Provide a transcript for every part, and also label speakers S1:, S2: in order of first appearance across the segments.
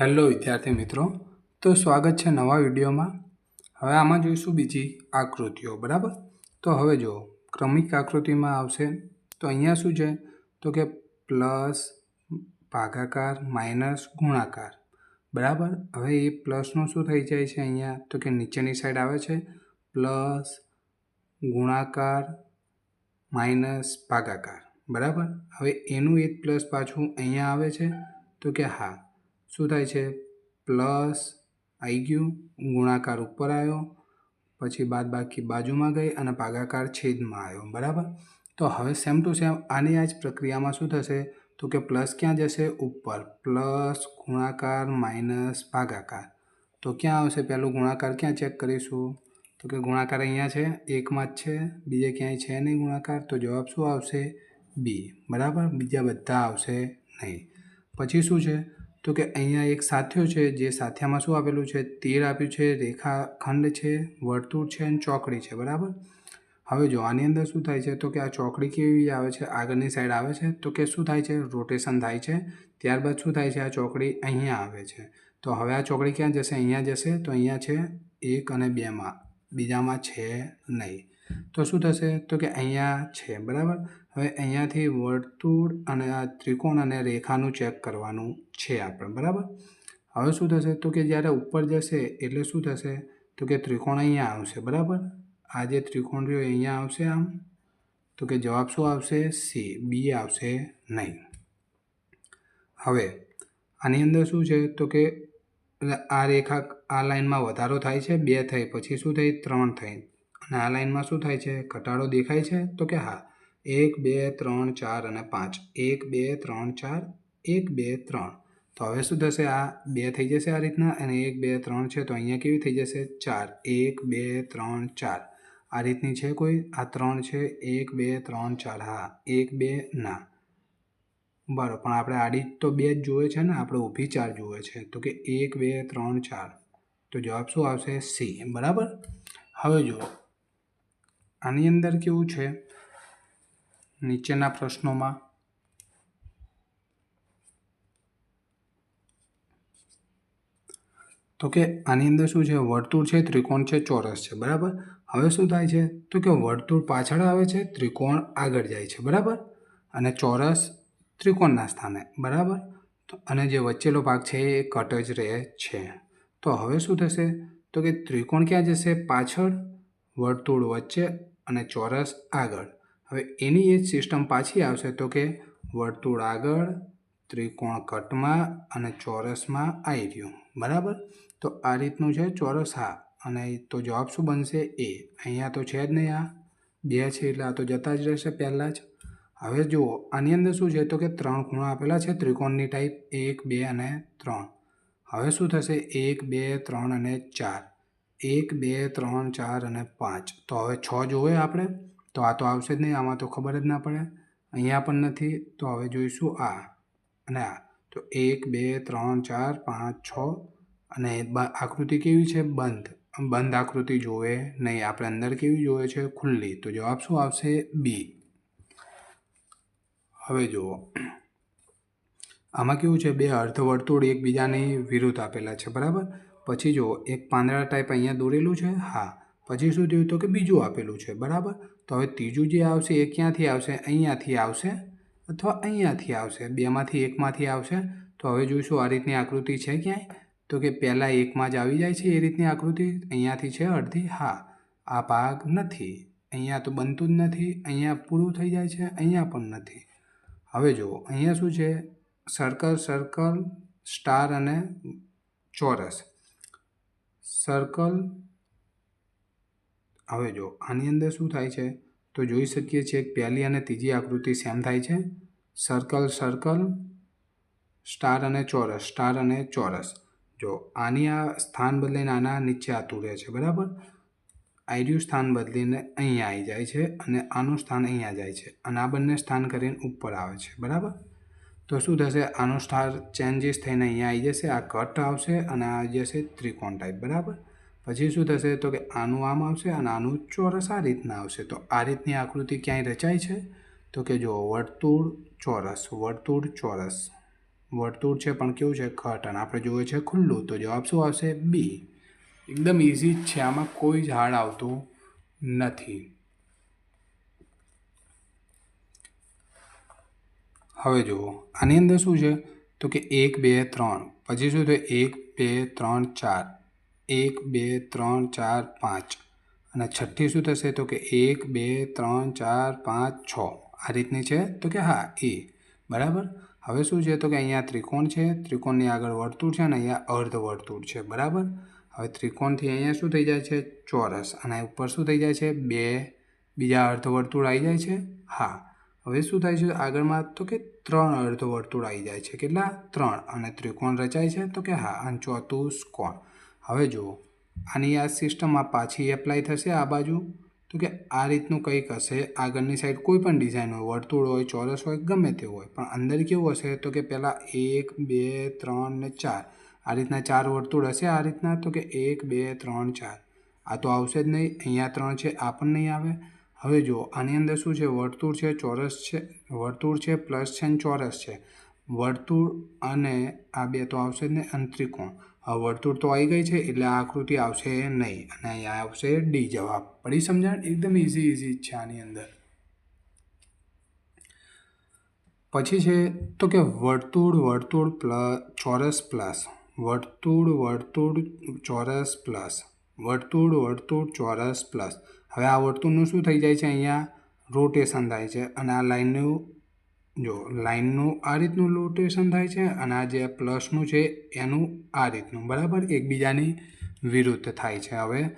S1: Hello વિદ્યાર્થી મિત્રો, તો સ્વાગત છે નવા વિડીયોમાં. હવે આમાં જોઈશું બીજી આકૃતિઓ, બરાબર? તો હવે જુઓ, ક્રમિક આકૃતિમાં આવશે. તો અહીંયા શું છે? તો કે પ્લસ, ભાગાકાર, માઇનસ, ગુણાકાર. બરાબર? હવે એ પ્લસનું શું થઈ જાય છે અહીંયા? તો કે નીચેની સાઈડ આવે છે. પ્લસ, ગુણાકાર, માઇનસ, ભાગાકાર. બરાબર? હવે એનું એક પ્લસ પાછું અહીંયા આવે છે. તો કે હા. શું થાય છે? પ્લસ આવી ગયું, ગુણાકાર ઉપર આવ્યો, પછી બાદ બાકી બાજુમાં ગઈ અને ભાગાકાર છેદમાં આવ્યો, બરાબર? તો હવે સેમ ટુ સેમ આની આ જ પ્રક્રિયામાં શું થશે? તો કે પ્લસ ક્યાં જશે? ઉપર. પ્લસ, ગુણાકાર, માઇનસ, ભાગાકાર. તો ક્યાં આવશે? પહેલું ગુણાકાર ક્યાં ચેક કરીશું? તો કે ગુણાકાર અહીંયા છે, એકમાં જ છે, બીજે ક્યાંય છે નહીં ગુણાકાર, તો જવાબ શું આવશે? બી. બરાબર? બીજા બધા આવશે નહીં. પછી શું છે? તો કે અહીંયા એક સાથિયો છે જે સાથિયામાં શું આપેલું છે? તીર આપ્યું છે રેખાખંડ છે, વર્તુળ છે અને ચોકડી છે, બરાબર? હવે જો આની અંદર શું થાય છે? તો કે આ ચોકડી કેવી આવે છે? આગળની સાઈડ આવે છે? તો કે શું થાય છે? રોટેશન થાય છે. ત્યારબાદ શું થાય છે? આ ચોકડી અહીંયા આવે છે. તો હવે આ ચોકડી ક્યાં જશે? અહીંયા જશે. તો અહીંયા છે એક અને બેમાં. બીજામાં છે નહીં. તો શું થશે? તો કે અહીંયા છે, બરાબર? હવે અહીંયાથી વર્તુળ અને આ ત્રિકોણ અને રેખાનું ચેક કરવાનું છે આપણે, બરાબર? હવે શું થશે? તો કે જ્યારે ઉપર જશે, એટલે શું થશે? તો કે ત્રિકોણ અહીંયા આવશે, બરાબર? આ જે ત્રિકોણ રહ્યો અહીંયા આવશે આમ. તો કે જવાબ શું આવશે? સી બી આવશે નહીં. હવે, આની અંદર શું છે? તો કે આ રેખા આ લાઇનમાં વધારો થાય છે, બે થઈ, પછી શું થઈ? ત્રણ થઈ. અને આ લાઈનમાં શું થાય છે? ઘટાડો દેખાય છે? તો કે હા. એક, બે, ત્રણ, ચાર અને પાંચ. એક, બે, ત્રણ, ચાર, એક, બે, ત્રણ. તો હવે શું થશે? આ બે થઈ જશે આ રીતના અને એક, બે, ત્રણ છે તો અહીંયા કેવી થઈ જશે? ચાર. એક, બે, ત્રણ, ચાર. આ રીતની છે કોઈ? આ ત્રણ છે. એક, બે, ત્રણ, ચાર. હા. એક, બે, ના. બરાબર પણ આપણે આડી તો બે જ જુએ છે ને? આપણે ઊભી ચાર જુએ છે. તો કે એક, બે, ત્રણ, ચાર. તો જવાબ શું આવશે? સી. બરાબર? હવે જુઓ. આની અંદર કેવું છે? નીચેના પ્રશ્નોમાં. તો કે આની અંદર શું છે? વર્તુળ છે, ત્રિકોણ છે, ચોરસ છે. બરાબર? હવે શું થાય છે? તો કે વર્તુળ પાછળ આવે છે, ત્રિકોણ આગળ જાય છે. બરાબર? અને ચોરસ ત્રિકોણના સ્થાને. બરાબર? અને જે વચ્ચેલો ભાગ છે એ કટ જ રહે છે. તો હવે શું થશે? તો કે ત્રિકોણ ક્યાં જશે? પાછળ. વર્તુળ વચ્ચે અને ચોરસ આગળ. હવે એની એ સિસ્ટમ પાછી આવશે તો કે વર્તુળ આગળ, ત્રિકોણ કટમાં અને ચોરસમાં આવી રહ્યું. બરાબર? તો આ રીતનું છે ચોરસ હા. અને તો જવાબ શું બનશે? એ. અહીંયા તો છે જ નહીં આ. બે છે એટલે આ તો જતા જ રહેશે પહેલાં જ. હવે જુઓ, આની અંદર શું છે? તો કે ત્રણ ખૂણા આપેલા છે ત્રિકોણની ટાઈપ એક, બે અને ત્રણ. હવે શું થશે? એક, બે, ત્રણ અને ચાર. એક, બે, ત્રણ, ચાર અને પાંચ. તો હવે છ જોવે આપણે. તો આ તો આવશે જ નહીં, આમાં તો ખબર જ ના પડે. અહીંયા પણ નથી, તો હવે જોઈશું આ અને આ. તો એક, બે, ત્રણ, ચાર, પાંચ, છ અને આકૃતિ કેવી છે? બંધ. બંધ આકૃતિ જોવે નહીં, આપણે અંદર કેવી જોવે છે? ખુલ્લી. તો જવાબ શું આવશે? બી. હવે જુઓ. આમાં કેવું છે? બે અર્ધવર્તુળ એકબીજાની વિરુદ્ધ આપેલા છે, બરાબર? પછી જુઓ, એક પાંદડા ટાઈપ અહીંયા દોરેલું છે? હા. પછી શું થયું તો કે બીજું આપેલું છે, બરાબર? તો હવે ત્રીજું જે આવશે એ ક્યાંથી આવશે? અહીંયાથી આવશે અથવા અહીંયાથી આવશે? બેમાંથી એકમાંથી આવશે? તો હવે જોઈશું આ રીતની આકૃતિ છે ક્યાંય? તો કે પહેલાં એકમાં જ આવી જાય છે એ રીતની આકૃતિ? અહીંયાથી છે અડધી? હા. આ ભાગ નથી. અહીંયા તો બનતું જ નથી. અહીંયા પૂરું થઈ જાય છે, અહીંયા પણ નથી. હવે જુઓ, અહીંયા શું છે? સર્કલ સર્કલ સ્ટાર અને ચોરસ. સર્કલ હવે જો આની અંદર શું થાય છે? તો જોઈ શકીએ છીએ કે પહેલી અને ત્રીજી આકૃતિ સેમ થાય છે. સર્કલ સર્કલ સ્ટાર અને ચોરસ સ્ટાર અને ચોરસ. જો આની આ સ્થાન બદલીને આના નીચે આતું રહે છે, બરાબર? આઈડ્યું સ્થાન બદલીને અહીંયા આવી જાય છે અને આનું સ્થાન અહીંયા જાય છે અને આ બંને સ્થાન કરીને ઉપર આવે છે, બરાબર? તો શું થશે? આનું સ્ટાર ચેન્જીસ થઈને અહીંયા આવી જશે, આ કટ આવશે અને આ જશે ત્રિકોણ ટાઈપ બરાબર? પછી શું થશે? તો કે આનું આમ આવશે અને આનું ચોરસ આ રીતના આવશે. તો આ રીતની આકૃતિ ક્યાંય રચાય છે? તો કે જો વર્તુળ ચોરસ વર્તુળ ચોરસ. વર્તુળ છે પણ કેવું છે? ઘટ અને આપણે જોઈએ છે ખુલ્લું. તો જવાબ શું આવશે? બી. એકદમ ઇઝી જ છે. આમાં કોઈ જ હાર્ડ આવતું નથી. હવે જુઓ, આની અંદર શું છે? તો કે એક, બે, ત્રણ. પછી શું થયું? એક, બે, ત્રણ, ચાર. એક, બે, ત્રણ, ચાર, પાંચ. અને છઠ્ઠી શું થશે? તો કે એક, બે, ત્રણ, ચાર, પાંચ, છ. આ રીતની છે? તો કે હા, એ. બરાબર? હવે શું છે? તો કે અહીંયા ત્રિકોણ છે. ત્રિકોણની આગળ વર્તુળ છે અને અહીંયા અર્ધ વર્તુળ છે. બરાબર? હવે ત્રિકોણથી અહીંયા શું થઈ જાય છે? ચોરસ. અને ઉપર શું થઈ જાય છે? બે. બીજા અર્ધવર્તુળ આવી જાય છે? હા. હવે શું થાય છે આગળમાં? તો કે ત્રણ અર્ધવર્તુળ આવી જાય છે. કેટલા? ત્રણ. અને ત્રિકોણ રચાય છે? તો કે હા, અને ચોથું કોણ હવે જુઓ, આની આ સિસ્ટમમાં પાછી એપ્લાય થશે આ બાજુ? તો કે આ રીતનું કંઈક હશે, આગળની સાઈડ કોઈ પણ ડિઝાઇન હોય, વર્તુળ હોય, ચોરસ હોય, ગમે તે હોય, પણ અંદર કેવું હશે? તો કે પહેલાં એક, બે, ત્રણ ને ચાર. આ રીતના ચાર વર્તુળ હશે આ રીતના? તો કે એક, બે, ત્રણ, ચાર. આ તો આવશે જ નહીં, અહીંયા ત્રણ છે, આ પણ નહીં આવે. હવે જુઓ, આની અંદર શું છે? વર્તુળ છે, ચોરસ છે, વર્તુળ છે પ્લસ છે અને ચોરસ છે. વર્તુળ અને આ બે તો આવશે જ નહીં, અને ત્રિકોણ. વર્તુળ તો આવી ગઈ છે, એટલે આ આકૃતિ આવશે નહીં, અને અહીંયા આવશે ડી જવાબ. પડી સમજણ? એકદમ ઇઝી ઇઝી છે આની અંદર. પછી છે, તો કે વર્તુળ વર્તુળ પ્લસ, ચોરસ પ્લસ. વર્તુળ વર્તુળ, ચોરસ પ્લસ. વર્તુળ વર્તુળ, ચોરસ પ્લસ. હવે આ વર્તુળનું શું થઈ જાય છે અહીંયા? રોટેશન થાય છે, અને આ લાઈનનું જો લાઇનનું આ રીતનું રોટેશન થાય છે અને આ જે પ્લસનું છે એનું આ રીતનું, બરાબર? એકબીજાની વિરુદ્ધ થાય છે હવે.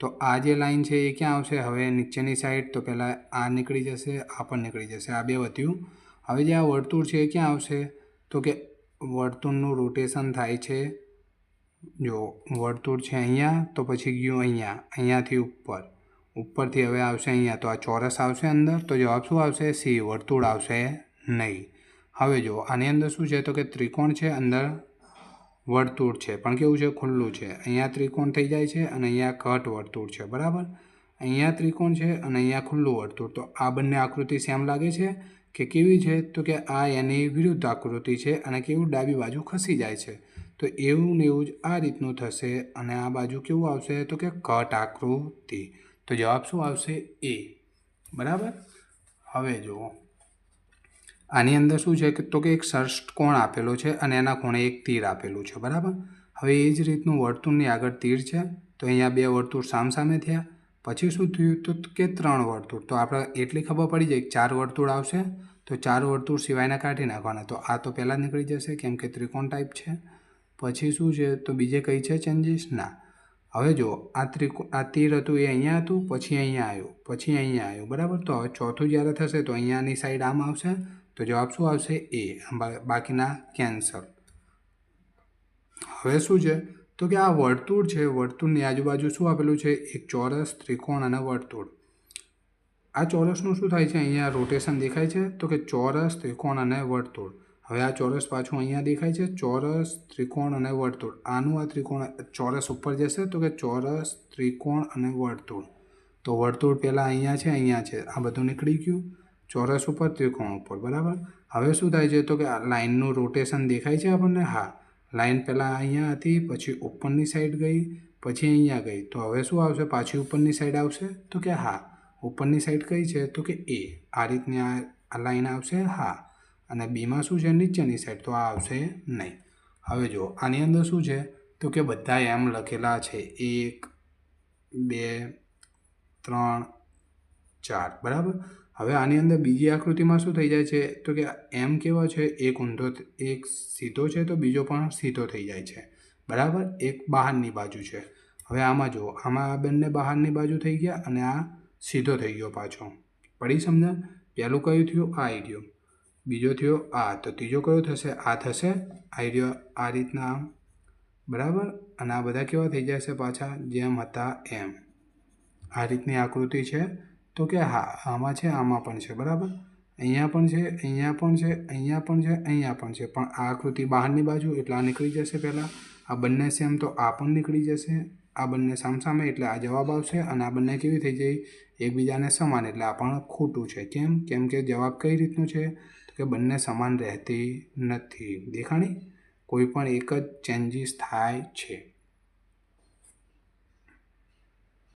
S1: તો આ જે લાઈન છે એ ક્યાં આવશે? હવે નીચેની સાઈડ તો પહેલાં આ નીકળી જશે, આ પણ નીકળી જશે, આ બે વધ્યું. હવે જે આ વર્તુળ છે એ ક્યાં આવશે? તો કે વર્તુળનું રોટેશન થાય છે, જો વર્તુળ છે અહીંયા, તો પછી ગયું અહીંયા, અહીંયાથી ઉપર. ઉપરથી હવે આવશે અહીંયા, તો આ ચોરસ આવશે અંદર, તો જવાબ શું આવશે? સી, વર્તુળ આવશે. નહીં. હવે જો આની અંદર શું છે? તો કે ત્રિકોણ છે, અંદર વર્તુળ છે. પણ કેવું છે? ખુલ્લું છે. અહીંયા ત્રિકોણ થઈ જાય છે અને અહીંયા કટ વર્તુળ છે. બરાબર? અહીંયા ત્રિકોણ છે અને અહીંયા ખુલ્લું વર્તુળ. તો આ બંને આકૃતિ સેમ લાગે છે? કે કેવી છે? તો કે આ એની વિરુદ્ધ આકૃતિ છે અને કેવું ડાબી બાજુ ખસી જાય છે. તો એવું ને એવું જ આ રીતનું થશે અને આ બાજુ કેવું આવશે? તો કે કટ આકૃતિ. તો જવાબ શું આવશે? એ. બરાબર? હવે જુઓ. આની અંદર શું છે કે તો કે એક ષષ્ટકોણ આપેલો છે અને એના ખૂણે એક તીર આપેલું છે, બરાબર? હવે એ જ રીતનું વર્તુળની આગળ તીર છે, તો અહીંયા બે વર્તુળ સામસામે થયા. પછી શું થયું? તો કે ત્રણ વર્તુળ. તો આપણે એટલી ખબર પડી જાય ચાર વર્તુળ આવશે, તો ચાર વર્તુળ સિવાયના કાઢી નાખવાના. તો આ તો પહેલાં નીકળી જશે કેમ કે ત્રિકોણ ટાઈપ છે. પછી શું છે? તો બીજે કઈ છે? ચેન્જીસ? ના. હવે જો આ ત્રિકોણ આ તીર હતું એ અહીંયા હતું, પછી અહીંયા આવ્યું, પછી અહીંયા આવ્યું, બરાબર? તો હવે ચોથું જ્યારે થશે તો અહીંયાની સાઈડ આમ આવશે તો જવાબ શું આવશે? એ બાકીના કેન્સલ હવે શું છે? તો કે આ વર્તુળ છે, વર્તુળની આજુબાજુ શું આપેલું છે? એક ચોરસ ત્રિકોણ અને વર્તુળ. આ ચોરસનું શું થાય છે? અહીંયા રોટેશન દેખાય છે. તો કે ચોરસ, ત્રિકોણ અને વર્તુળ. હવે આ ચોરસ પાછું અહીંયા દેખાય છે. ચોરસ, ત્રિકોણ અને વર્તુળ. આનું આ ત્રિકોણ ચોરસ ઉપર જશે. તો કે ચોરસ, ત્રિકોણ અને વર્તુળ. તો વર્તુળ પહેલાં અહીંયા છે અહીંયા છે. આ બધું નીકળી ગયું. ચોરસ ઉપર ત્રિકોણ ઉપર, બરાબર? હવે શું થાય છે તો કે આ લાઇનનું રોટેશન દેખાય છે આપણને? હા. લાઇન પહેલાં અહીંયા હતી, પછી ઉપરની સાઈડ ગઈ, પછી અહીંયા ગઈ. તો હવે શું આવશે? પાછી ઉપરની સાઈડ આવશે? તો કે હા. ઉપરની સાઈડ કઈ છે? તો કે એ. આ રીતની આ લાઈન આવશે? હા. અને બીમાં શું છે? નીચેની સાઈડ તો આ આવશે નહીં. હવે જો આની અંદર શું છે? તો કે બધા એમ લખેલા છે. એક, બે, ત્રણ, ચાર. બરાબર? હવે આની અંદર બીજી આકૃતિમાં શું થઈ જાય છે? તો કે એમ કેવો છે? એક ઊંધો એક સીધો છે તો બીજો પણ સીધો થઈ જાય છે. બરાબર? એક બહારની બાજુ છે. હવે આમાં જુઓ. આમાં આ બંને બહારની બાજુ થઈ ગયા અને આ સીધો થઈ ગયો પાછો. પડી સમજણ? પહેલું કયું થયું? આ આઈડિયો બીજો થયો આ. તો ત્રીજો કયો થશે? આ થશે? આઈડિયો આ રીતના આમ. બરાબર? અને આ બધા કેવા થઈ જશે પાછા? જેમ હતા એમ. આ રીતની આકૃતિ છે. તો કે હા, આમાં છે, આમાં પણ છે, બરાબર? અહીંયા પણ છે, અહીંયા પણ છે, અહીંયા પણ છે, અહીંયા પણ છે. પણ આ આકૃતિ બહારની બાજુ, એટલે આ નીકળી જશે પહેલાં. આ બંને સેમ તો આ પણ નીકળી જશે. આ બંને સામસામે, એટલે આ જવાબ આવશે અને આ બંને કેવી થઈ જાય? એકબીજાને સમાન, એટલે આ પણ ખોટું છે. કેમ? કેમ કે જવાબ કઈ રીતનું છે? તો કે બંને સમાન રહેતી નથી. દેખાણી? કોઈ પણ એક જ ચેન્જીસ થાય છે.